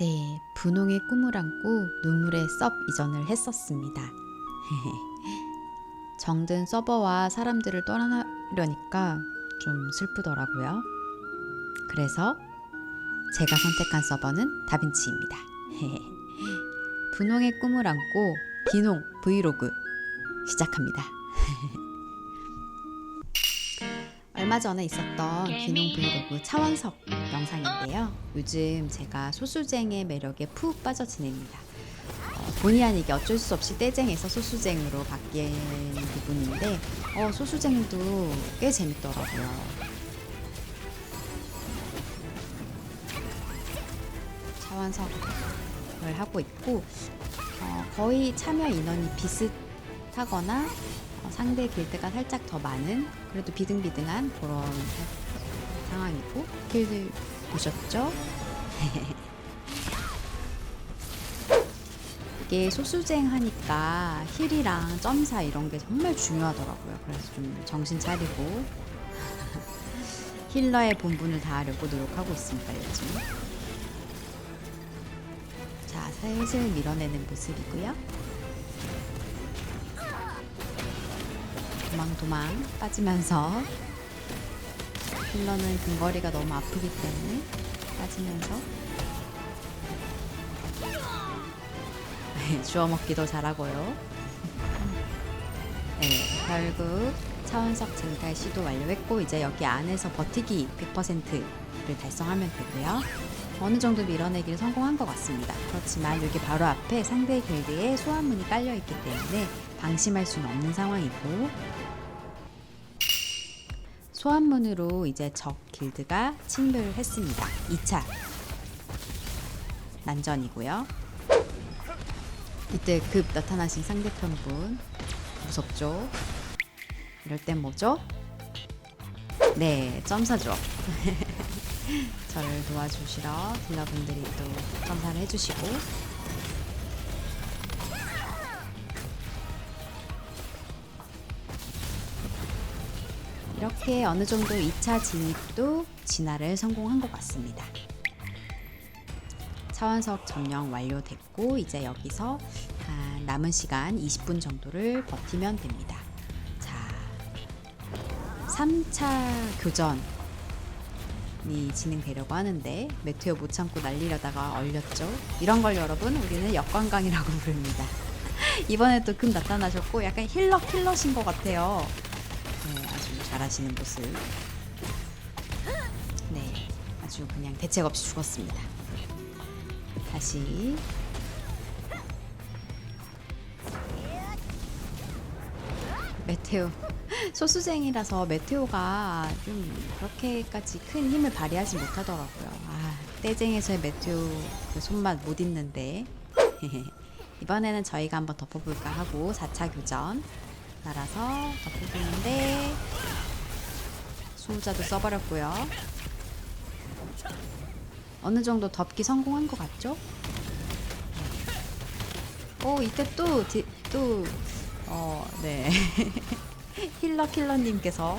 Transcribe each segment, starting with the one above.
네, 분홍의 꿈을 안고 눈물의 섭 이전을 했었습니다. 정든 서버와 사람들을 떠나려니까 좀 슬프더라고요. 그래서 제가 선택한 서버는 다빈치입니다. 분홍의 꿈을 안고 비농 브이로그 시작합니다. 얼마 전에 있었던 비농 브이로그 차원석 영상인데요. 요즘 제가 소수쟁의 매력에 푹 빠져 지냅니다. 어, 본의 아니게 어쩔 수 없이 떼쟁에서 소수쟁으로 바뀐 부분인데 어, 소수쟁도 꽤 재밌더라고요. 차원석을 하고 있고 어, 거의 참여 인원이 비슷하거나 어, 상대 길드가 살짝 더 많은 그래도 비등비등한 그런 상황이고 길드 보셨죠? 이게 소수쟁 하니까 힐이랑 점사 이런 게 정말 중요하더라고요. 그래서 좀 정신 차리고 힐러의 본분을 다하려고 노력하고 있습니다. 요즘. 자, 슬슬 밀어내는 모습이고요. 도망도망 빠지면서 힐러는 근거리가 너무 아프기 때문에 빠지면서 주워 먹기도 잘하고요. 네, 결국 차원석 쟁탈 시도 완료했고 이제 여기 안에서 버티기 100%를 달성하면 되고요. 어느 정도 밀어내기를 성공한 것 같습니다. 그렇지만 여기 바로 앞에 상대 길드에 소환문이 깔려 있기 때문에 방심할 수는 없는 상황이고 소환문으로 이제 적 길드가 침몰을 했습니다. 2차 난전이고요. 이때 급 나타나신 상대편분 무섭죠? 이럴 땐 뭐죠? 네, 점사죠. 저를 도와주시러 딜러분들이 또 점사를 해주시고 이렇게 어느 정도 2차 진입도 진화를 성공한 것 같습니다. 차원석 점령 완료됐고 이제 여기서 한 남은 시간 20분 정도를 버티면 됩니다. 자, 3차 교전이 진행되려고 하는데 메테오 못 참고 날리려다가 얼렸죠. 이런 걸 여러분 우리는 역관광이라고 부릅니다. 이번에 또 금 나타나셨고 약간 힐러 킬러신 것 같아요. 네, 아주 잘하시는 모습. 네, 아주 그냥 대책 없이 죽었습니다. 다시 메테오 소수쟁이라서 메테오가 좀 그렇게까지 큰 힘을 발휘하지 못하더라고요. 아, 떼쟁에서의 메테오 그 손맛 못 잊는데 이번에는 저희가 한번 덮어볼까 하고 4차 교전 날아서 덮어보는데 수호자도 써버렸고요. 어느 정도 덮기 성공한 것 같죠? 오 이때 또또 어, 네. 힐러 킬러님께서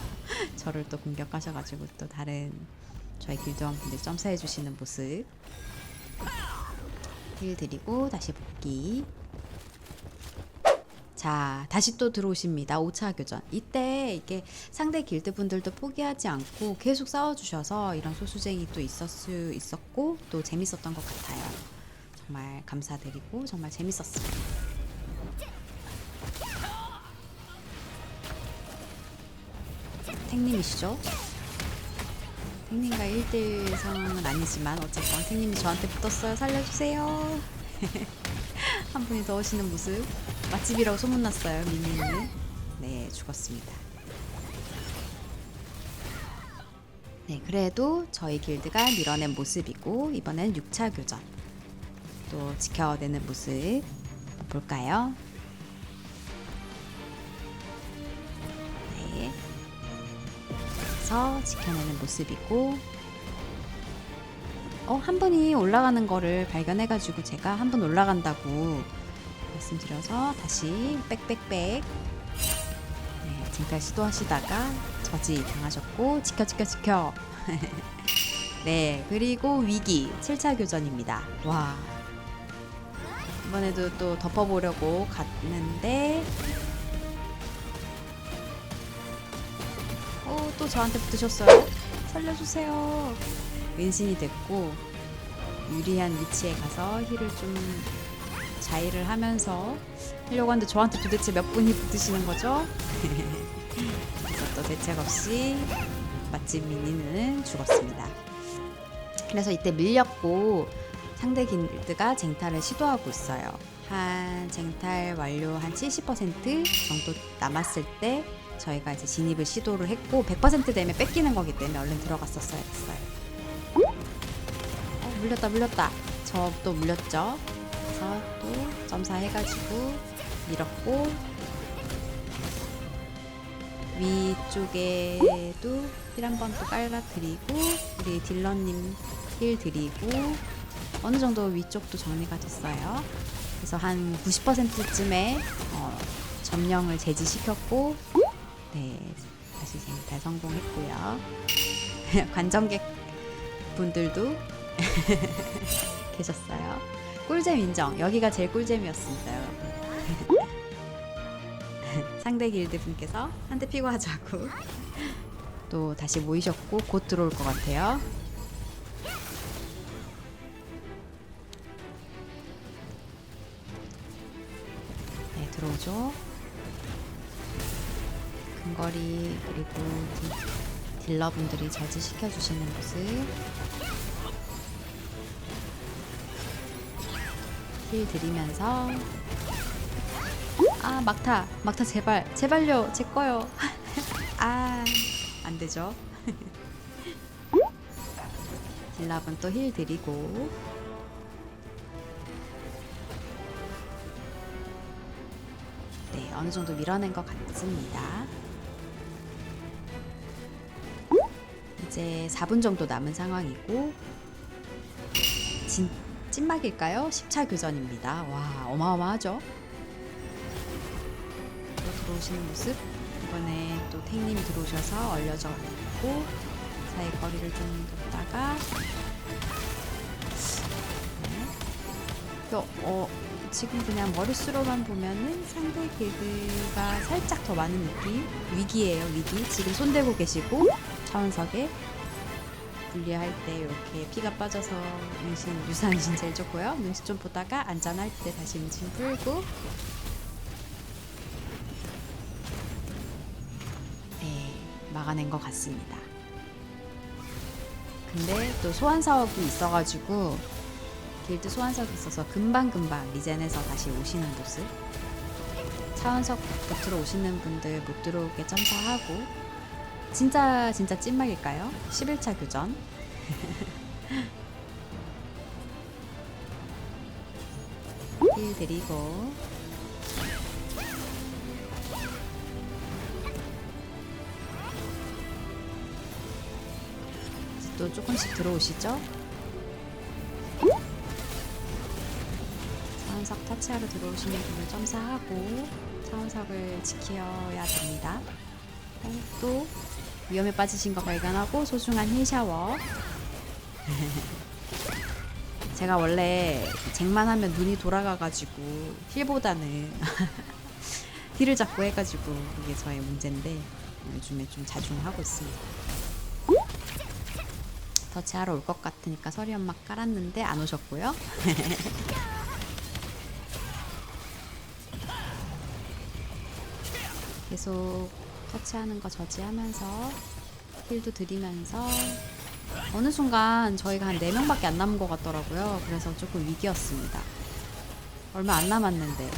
저를 또 공격하셔가지고 또 다른 저희 길드원 분들 점사해 주시는 모습 힐 드리고 다시 복귀 자 다시 또 들어오십니다 5차 교전 이때 이게 상대 길드 분들도 포기하지 않고 계속 싸워주셔서 이런 소수쟁이 또수 있었고 또 재밌었던 것 같아요 정말 감사드리고 정말 재밌었습니다 탱님이시죠? 탱님과 1대1 상황은 아니지만 어쨌건 탱님이 저한테 붙었어요. 살려주세요. 한 분이 더 오시는 모습 맛집이라고 소문났어요. 미미님. 네, 죽었습니다. 네, 그래도 저희 길드가 밀어낸 모습이고 이번엔 6차 교전 또 지켜내는 모습 볼까요? 네. 해서 지켜내는 모습이고 어, 한 분이 올라가는 거를 발견해가지고 제가 한 분 올라간다고 말씀드려서 다시 빽빽빽 네, 쟁탈 시도하시다가 저지 당하셨고 지켜 지켜 지켜 네, 그리고 위기 7차 교전입니다. 와. 이번에도 또 덮어보려고 갔는데 어, 또 저한테 붙으셨어요? 살려주세요. 은신이 됐고 유리한 위치에 가서 힐을 좀 자의를 하면서 하려고 하는데 저한테 도대체 몇 분이 붙으시는 거죠? 그래서 또 대책 없이 맛집 미니는 죽었습니다. 그래서 이때 밀렸고 상대 길드가 쟁탈을 시도하고 있어요. 한 쟁탈 완료 한 70% 정도 남았을 때 저희가 이제 진입을 시도를 했고 100% 되면 뺏기는 거기 때문에 얼른 들어갔었어야 됐어요. 어, 물렸다 물렸다. 저 또 물렸죠. 그래서 또 점사 해가지고 밀었고 위쪽에도 힐 한 번 또 깔아드리고 우리 딜러님 힐 드리고 어느 정도 위쪽도 정리가 됐어요. 그래서 한 90%쯤에 어, 점령을 제지시켰고 네 다시 쟁탈 성공했고요. 관전객 분들도 계셨어요. 꿀잼 인정. 여기가 제일 꿀잼이었습니다, 여러분. 상대 길드 분께서 한 대 피고 하자고 또 다시 모이셨고 곧 들어올 것 같아요. 네, 들어오죠. 근거리 그리고 딜- 딜러분들이 저지시켜 주시는 모습 힐 드리면서. 아 막타 막타 제발 제발요 제 거요. 아 안되죠. 딜랍은 또힐 드리고. 네 어느 정도 밀어낸 것 같습니다. 이제 4분 정도 남은 상황이고 진 찐막일까요? 10차 교전입니다. 와 어마어마하죠? 또 들어오시는 모습. 이번에 또 탱님이 들어오셔서 얼려져 있고 사이 거리를 좀 뒀다가. 네. 또, 어, 지금 그냥 머릿수로만 보면은 상대 길드가 살짝 더 많은 느낌? 위기예요 위기. 지금 손대고 계시고 차원석에 분리할 때 이렇게 피가 빠져서 은신 유산신 제일 좋고요 눈치 좀 보다가 안전할 때 다시 은신 풀고 네, 막아낸 것 같습니다. 근데 또 소환 사업이 있어가지고 길드 소환 사업이 있어서 금방 금방 리젠해서 다시 오시는 모습. 차원석 곁으로 오시는 분들 못 들어오게 점사하고 진짜 진짜 찐막일까요? 11차 교전. 힐 드리고 또 조금씩 들어오시죠? 차원석 터치하러 들어오시는 분을 점사하고 차원석을 지켜야 됩니다. 어, 또 위험에 빠지신 거 발견하고 소중한 힐 샤워. 제가 원래 쟁만 하면 눈이 돌아가가지고 힐보다는 힐을 자꾸 해가지고 그게 저의 문제인데 요즘에 좀 자중하고 있습니다. 터치하러 올 것 같으니까 서리 엄마 깔았는데 안 오셨고요. 계속 터치하는 거 저지하면서 힐도 드리면서 어느 순간 저희가 한 4명밖에 안 남은 것 같더라고요. 그래서 조금 위기였습니다. 얼마 안 남았는데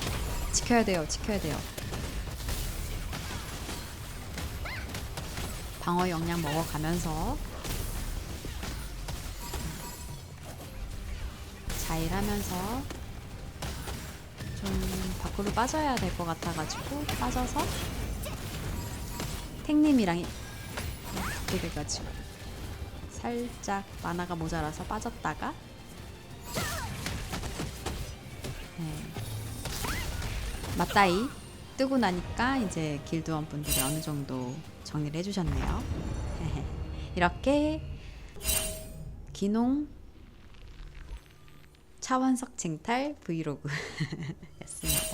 지켜야 돼요. 지켜야 돼요. 방어 역량 먹어가면서 자일하면서 좀 밖으로 빠져야 될 것 같아가지고 빠져서 탱님이랑 이렇게 돼가지고 살짝 만화가 모자라서 빠졌다가 네. 맞다이 뜨고 나니까 이제 길드원 분들이 어느 정도 정리를 해주셨네요. 이렇게 귀농 차원석 쟁탈 브이로그였습니다.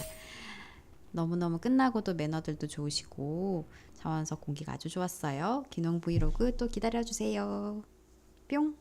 너무너무 끝나고도 매너들도 좋으시고 차원석 공기가 아주 좋았어요. 귀농 브이로그 또 기다려주세요. 뿅!